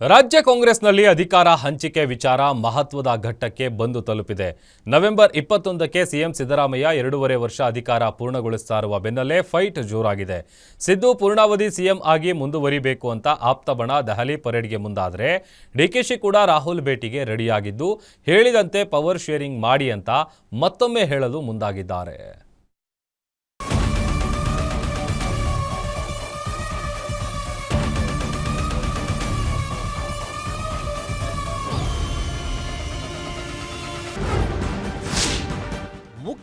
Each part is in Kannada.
ರಾಜ್ಯ ಕಾಂಗ್ರೆಸ್ನಲ್ಲಿ ಅಧಿಕಾರ ಹಂಚಿಕೆ ವಿಚಾರ ಮಹತ್ವದ ಘಟ್ಟಕ್ಕೆ ಬಂದು ತಲುಪಿದೆ. ನವೆಂಬರ್ ಇಪ್ಪತ್ತೊಂದಕ್ಕೆ ಸಿಎಂ ಸಿದ್ದರಾಮಯ್ಯ ಎರಡೂವರೆ ವರ್ಷ ಅಧಿಕಾರ ಪೂರ್ಣಗೊಳಿಸ್ತಾ ಬೆನ್ನಲ್ಲೇ ಫೈಟ್ ಜೋರಾಗಿದೆ. ಸಿದ್ದು ಪೂರ್ಣಾವಧಿ ಸಿಎಂ ಆಗಿ ಮುಂದುವರಿಬೇಕು ಅಂತ ಆಪ್ತ ಬಣ ದೆಹಲಿ ಪರೇಡ್ಗೆ ಮುಂದಾದರೆ ಡಿಕೆಶಿ ಕೂಡ ರಾಹುಲ್ ಭೇಟಿಗೆ ರೆಡಿಯಾಗಿದ್ದು, ಹೇಳಿದಂತೆ ಪವರ್ ಶೇರಿಂಗ್ ಮಾಡಿ ಅಂತ ಮತ್ತೊಮ್ಮೆ ಹೇಳಲು ಮುಂದಾಗಿದ್ದಾರೆ.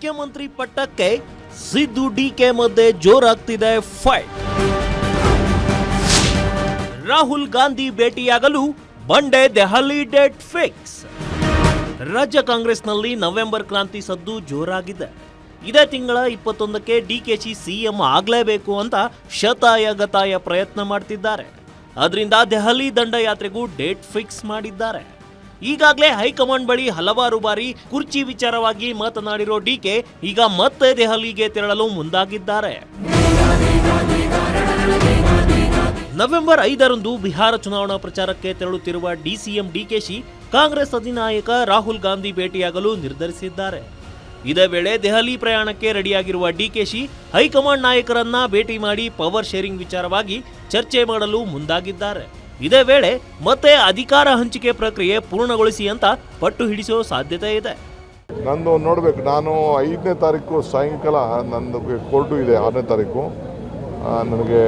ಮುಖ್ಯಮಂತ್ರಿ ಪಟ್ಟಕ್ಕೆ ಸಿದ್ದು ಡಿಕೆ ಮಧ್ಯೆ ಜೋರಾಗ್ತಿದೆ ಫೈಟ್. ರಾಹುಲ್ ಗಾಂಧಿ ಭೇಟಿಯಾಗಲು ಬಂಡೆ ದೆಹಲಿ ಡೇಟ್ ಫಿಕ್ಸ್. ರಾಜ್ಯ ಕಾಂಗ್ರೆಸ್ನಲ್ಲಿ ನವೆಂಬರ್ ಕ್ರಾಂತಿ ಸದ್ದು ಜೋರಾಗಿದೆ. ಇದೇ ತಿಂಗಳ ಇಪ್ಪತ್ತೊಂದಕ್ಕೆ ಡಿಕೆಶಿ ಸಿಎಂ ಆಗಲೇಬೇಕು ಅಂತ ಶತಾಯ ಗತಾಯ ಪ್ರಯತ್ನ ಮಾಡ್ತಿದ್ದಾರೆ. ಅದರಿಂದ ದೆಹಲಿ ದಂಡಯಾತ್ರೆಗೂ ಡೇಟ್ ಫಿಕ್ಸ್ ಮಾಡಿದ್ದಾರೆ. ಈಗಾಗಲೇ ಹೈಕಮಾಂಡ್ ಬಳಿ ಹಲವಾರು ಬಾರಿ ಕುರ್ಚಿ ವಿಚಾರವಾಗಿ ಮಾತನಾಡಿರೋ ಡಿಕೆ ಈಗ ಮತ್ತೆ ದೆಹಲಿಗೆ ತೆರಳಲು ಮುಂದಾಗಿದ್ದಾರೆ. ನವೆಂಬರ್ ಐದರಂದು ಬಿಹಾರ ಚುನಾವಣಾ ಪ್ರಚಾರಕ್ಕೆ ತೆರಳುತ್ತಿರುವ ಡಿಸಿಎಂ ಡಿಕೆಶಿ ಕಾಂಗ್ರೆಸ್ ಅಧಿನಾಯಕ ರಾಹುಲ್ ಗಾಂಧಿ ಭೇಟಿಯಾಗಲು ನಿರ್ಧರಿಸಿದ್ದಾರೆ. ಇದೇ ವೇಳೆ ದೆಹಲಿ ಪ್ರಯಾಣಕ್ಕೆ ರೆಡಿಯಾಗಿರುವ ಡಿಕೆಶಿ ಹೈಕಮಾಂಡ್ ನಾಯಕರನ್ನ ಭೇಟಿ ಮಾಡಿ ಪವರ್ ಶೇರಿಂಗ್ ವಿಚಾರವಾಗಿ ಚರ್ಚೆ ಮಾಡಲು ಮುಂದಾಗಿದ್ದಾರೆ. ಇದೇ ವೇಳೆ ಮತ್ತೆ ಅಧಿಕಾರ ಹಂಚಿಕೆ ಪ್ರಕ್ರಿಯೆ ಪೂರ್ಣಗೊಳಿಸಿ ಅಂತ ಪಟ್ಟು ಹಿಡಿಸೋ ಸಾಧ್ಯತೆ ಇದೆ. ನಂದು ನೋಡಬೇಕು ನಾನು ಐದನೇ ತಾರೀಕು ಸಾಯಂಕಾಲ ನಂದು ಕೋರ್ಟು ಇದೆ ಆರನೇ ತಾರೀಕು. ನನಗೆ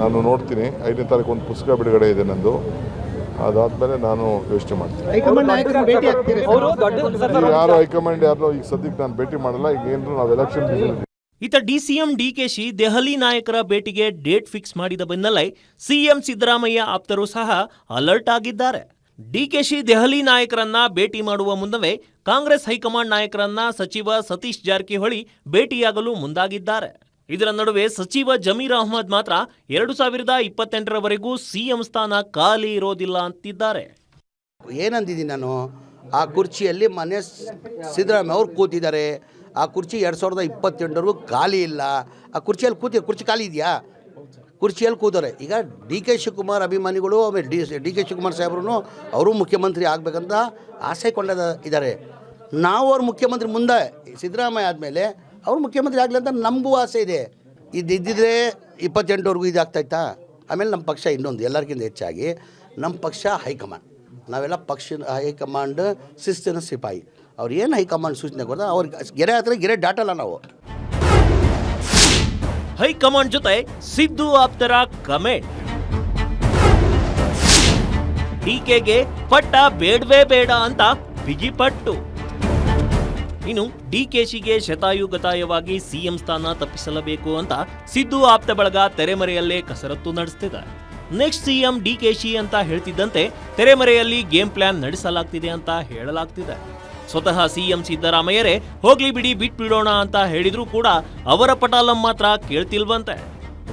ನಾನು ನೋಡ್ತೀನಿ ಐದನೇ ತಾರೀಕು ಒಂದು ಪುಸ್ತಕ ಬಿಡುಗಡೆ ಇದೆ ನಂದು. ಅದಾದ್ಮೇಲೆ ನಾನು ಯೋಚನೆ ಮಾಡ್ತೀನಿ. ಯಾರು ಹೈಕಮಾಂಡ್ ಯಾರು ಈಗ ಸದ್ಯಕ್ಕೆ ನಾನು ಭೇಟಿ ಮಾಡಲ್ಲ ಈಗ ಏನಾದ್ರು ನಾವು ಎಲೆಕ್ಷನ್ ಇತ ಡಿಸಿಎಂ ಡಿಕೆಶಿ ದೆಹಲಿ ನಾಯಕರ ಭೇಟಿಗೆ ಡೇಟ್ ಫಿಕ್ಸ್ ಮಾಡಿದ ಬೆನ್ನಲ್ಲೇ ಸಿಎಂ ಸಿದ್ದರಾಮಯ್ಯ ಆಪ್ತರು ಸಹ ಅಲರ್ಟ್ ಆಗಿದ್ದಾರೆ. ಡಿಕೆಶಿ ದೆಹಲಿ ನಾಯಕರನ್ನ ಭೇಟಿ ಮಾಡುವ ಮುನ್ನವೇ ಕಾಂಗ್ರೆಸ್ ಹೈಕಮಾಂಡ್ ನಾಯಕರನ್ನ ಸಚಿವ ಸತೀಶ್ ಜಾರಕಿಹೊಳಿ ಭೇಟಿಯಾಗಲು ಮುಂದಾಗಿದ್ದಾರೆ. ಇದರ ನಡುವೆ ಸಚಿವ ಜಮೀರ್ ಅಹ್ಮದ್ ಮಾತ್ರ ಎರಡು ಸಾವಿರದ ಇಪ್ಪತ್ತೆಂಟರವರೆಗೂ ಸಿಎಂ ಸ್ಥಾನ ಖಾಲಿ ಇರೋದಿಲ್ಲ ಅಂತಿದ್ದಾರೆ. ಏನಂದಿದ್ದೀನಿ ನಾನು? ಆ ಕುರ್ಚಿಯಲ್ಲಿ ಮನೆ ಸಿದ್ದರಾಮಯ್ಯ ಅವ್ರು ಕೂತಿದ್ದಾರೆ. ಆ ಕುರ್ಚಿ ಎರಡು ಸಾವಿರದ ಇಪ್ಪತ್ತೆಂಟರವರೆಗೂ ಖಾಲಿ ಇಲ್ಲ. ಆ ಕುರ್ಚಿಯಲ್ಲಿ ಕೂತಿ, ಕುರ್ಚಿ ಖಾಲಿ ಇದೆಯಾ? ಕುರ್ಚಿಯಲ್ಲಿ ಕೂತಾರೆ ಈಗ ಡಿ ಕೆ ಶಿವಕುಮಾರ್ ಅಭಿಮಾನಿಗಳು ಆಮೇಲೆ ಡಿ ಡಿ ಕೆ ಶಿವಕುಮಾರ್ ಸಾಹೇಬ್ರು ಅವರು ಮುಖ್ಯಮಂತ್ರಿ ಆಗಬೇಕಂತ ಆಸೆ ಕೊಂಡದ ಇದ್ದಾರೆ ನಾವು ಅವ್ರ ಮುಖ್ಯಮಂತ್ರಿ ಮುಂದೆ, ಸಿದ್ದರಾಮಯ್ಯ ಆದಮೇಲೆ ಅವ್ರು ಮುಖ್ಯಮಂತ್ರಿ ಆಗಲಿ ಅಂತ ನಮಗೂ ಆಸೆ ಇದೆ. ಇದು ಇದ್ದಿದ್ರೆ ಇಪ್ಪತ್ತೆಂಟವರೆಗೂ ಇದಾಗ್ತಾಯ್ತಾ ಆಮೇಲೆ ನಮ್ಮ ಪಕ್ಷ ಇನ್ನೊಂದು ಎಲ್ಲರಿಗಿಂತ ಹೆಚ್ಚಾಗಿ ನಮ್ಮ ಪಕ್ಷ ಹೈಕಮಾಂಡ್. ನಾವೆಲ್ಲ ಪಕ್ಷ ಹೈಕಮಾಂಡ್, ಶಿಸ್ತಿನ ಸಿಪಾಯಿ. ಅವ್ರು ಏನು ಹೈಕಮಾಂಡ್ ಸೂಚನೆ ಕೊಡ್ತಾರೆ ಅವ್ರಿಗೆ ಗೆರೆ ಹತ್ರ ಗೆರೆ ದಾಟಲ್ಲ ನಾವು. ಹೈಕಮಾಂಡ್ ಜೊತೆ ಸಿದ್ದು ಆಪ್ತರ ಕಮೆಂಟ್. ಡಿಕೆಗೆ ಪಟ್ಟ ಬೇಡವೇ ಬೇಡ ಅಂತ ಬಿಗಿಪಟ್ಟು. ಇನ್ನು ಡಿಕೆಶಿಗೆ ಶತಾಯುಗತಾಯವಾಗಿ ಸಿಎಂ ಸ್ಥಾನ ತಪ್ಪಿಸಲಬೇಕು ಅಂತ ಸಿದ್ದು ಆಪ್ತ ಬಳಗ ತೆರೆಮರೆಯಲ್ಲೇ ಕಸರತ್ತು ನಡೆಸ್ತಿದೆ. ನೆಕ್ಸ್ಟ್ ಸಿಎಂ ಡಿಕೆಶಿ ಅಂತ ಹೇಳ್ತಿದ್ದಂತೆ ತೆರೆಮರೆಯಲ್ಲಿ ಗೇಮ್ ಪ್ಲಾನ್ ನಡೆಸಲಾಗ್ತಿದೆ ಅಂತ ಹೇಳಲಾಗ್ತಿದೆ. ಸ್ವತಃ ಸಿಎಂ ಸಿದ್ದರಾಮಯ್ಯರೇ ಹೋಗ್ಲಿ ಬಿಡಿ ಬಿಟ್ಬಿಡೋಣ ಅಂತ ಹೇಳಿದ್ರು ಕೂಡ ಅವರ ಪಟಾಲಂ ಮಾತ್ರ ಕೇಳ್ತಿಲ್ವಂತೆ.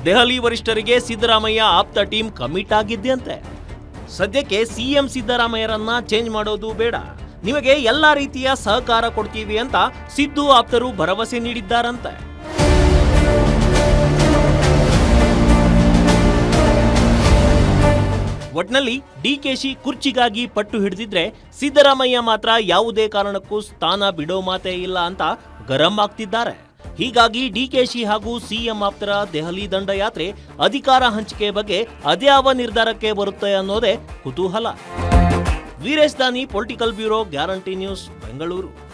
ದೆಹಲಿ ವರಿಷ್ಠರಿಗೆ ಸಿದ್ದರಾಮಯ್ಯ ಆಪ್ತ ಟೀಮ್ ಕಮಿಟ್ ಆಗಿದ್ದಂತೆ ಸದ್ಯಕ್ಕೆ ಸಿಎಂ ಸಿದ್ದರಾಮಯ್ಯರನ್ನ ಚೇಂಜ್ ಮಾಡೋದು ಬೇಡ. ನಿಮಗೆ ಎಲ್ಲಾ ರೀತಿಯ ಸಹಕಾರ ಕೊಡ್ತೀವಿ ಅಂತ ಸಿದ್ದು ಆಪ್ತರು ಭರವಸೆ ನೀಡಿದ್ದಾರಂತೆ. ಒಟ್ನಲ್ಲಿ ಡಿಕೆಶಿ ಕುರ್ಚಿಗಾಗಿ ಪಟ್ಟು ಹಿಡಿದಿದ್ರೆ ಸಿದ್ದರಾಮಯ್ಯ ಮಾತ್ರ ಯಾವುದೇ ಕಾರಣಕ್ಕೂ ಸ್ಥಾನ ಬಿಡೋ ಮಾತೇ ಇಲ್ಲ ಅಂತ ಗರಂ ಆಗ್ತಿದ್ದಾರೆ. ಹೀಗಾಗಿ ಡಿಕೆಶಿ ಹಾಗೂ ಸಿಎಂ ಆಪ್ತರ ದೆಹಲಿ ದಂಡಯಾತ್ರೆ ಅಧಿಕಾರ ಹಂಚಿಕೆ ಬಗ್ಗೆ ಅದ್ಯಾವ ನಿರ್ಧಾರಕ್ಕೆ ಬರುತ್ತೆ ಅನ್ನೋದೇ ಕುತೂಹಲ. Veeresh Dani political bureau guarantee news Bengaluru.